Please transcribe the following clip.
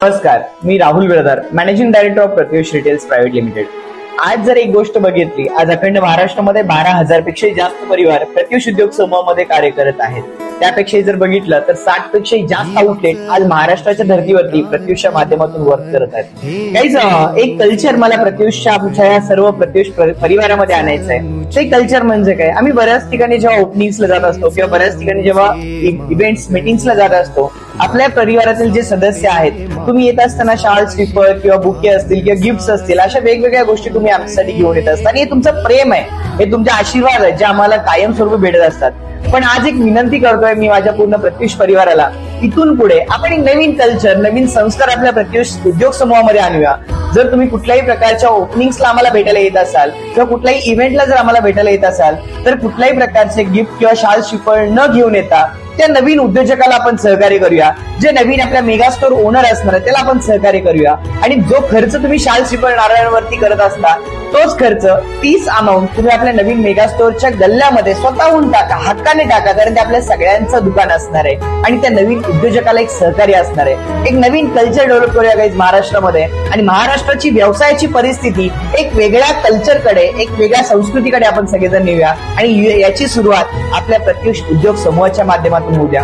नमस्कार मी Rahul Veldar managing director of Pratyush retails private limited आज जर एक गोष्ट बघितली आज अखंड महाराष्ट्रामध्ये बारा हजारपेक्षा जास्त परिवार प्रत्युष उद्योग समूहामध्ये कार्य करत आहेत. त्यापेक्षा जर बघितलं तर साठपेक्षा जास्त आउटलेट आज महाराष्ट्राच्या धर्तीवरती प्रत्युषच्या माध्यमातून वर्क करत आहेत. काहीच एक कल्चर मला प्रत्युषच्या आमच्या या सर्व प्रत्युष परिवारामध्ये आणायचं आहे ते कल्चर म्हणजे काय? आम्ही बऱ्याच ठिकाणी जेव्हा ओपनिंग्सला जात असतो किंवा बऱ्याच ठिकाणी जेव्हा इव्हेंट्स मिटिंग्सला जात असतो आपल्या परिवारातील जे सदस्य आहेत तुम्ही येत असताना शाळ स्लीपर किंवा बुके असतील किंवा गिफ्ट असतील अशा वेगवेगळ्या गोष्टी तुम्ही आमच्यासाठी घेऊन येत असता. आणि हे तुमचं प्रेम आहे. हे तुमचे आशीर्वाद आहेत जे आम्हाला कायमस्वरूपी भेटत असतात. पण आज एक विनंती करतोय मी माझ्या पूर्ण प्रत्युष परिवाराला इथून पुढे आपण एक नवीन कल्चर नवीन संस्कार आपल्या प्रत्युष उद्योग समूहामध्ये आणूया. जर तुम्ही कुठल्याही प्रकारच्या ओपनिंग्सला आम्हाला भेटायला येत असाल किंवा कुठल्याही इव्हेंटला जर आम्हाला भेटायला येत असाल तर कुठल्याही प्रकारचे गिफ्ट किंवा शाल शिफळ न घेऊन येता त्या नवीन उद्योजकाला आपण सहकार्य करूया. जे नवीन आपल्या मेगा स्टोर ओनर असणार आहे त्याला आपण सहकार्य करूया. आणि जो खर्च तुम्ही शाल शिपळ नारायणवरती करत असता तोच खर्च तीच अमाऊंट तुम्ही आपल्या नवीन मेगा स्टोअरच्या गल्ल्यामध्ये स्वतःहून टाका हक्काने टाका कारण ते आपल्या सगळ्यांचं दुकान असणार आहे. आणि त्या नवीन उद्योजकाला एक सहकार्य असणार आहे. एक नवीन कल्चर डेव्हलप करूया गाईज महाराष्ट्रामध्ये. आणि महाराष्ट्राची व्यवसायाची परिस्थिती एक वेगळ्या कल्चरकडे एक वेगळ्या संस्कृतीकडे आपण सगळेजण नेऊया. आणि याची सुरुवात आपल्या प्रत्युष उद्योग समूहाच्या माध्यमातून होऊ द्या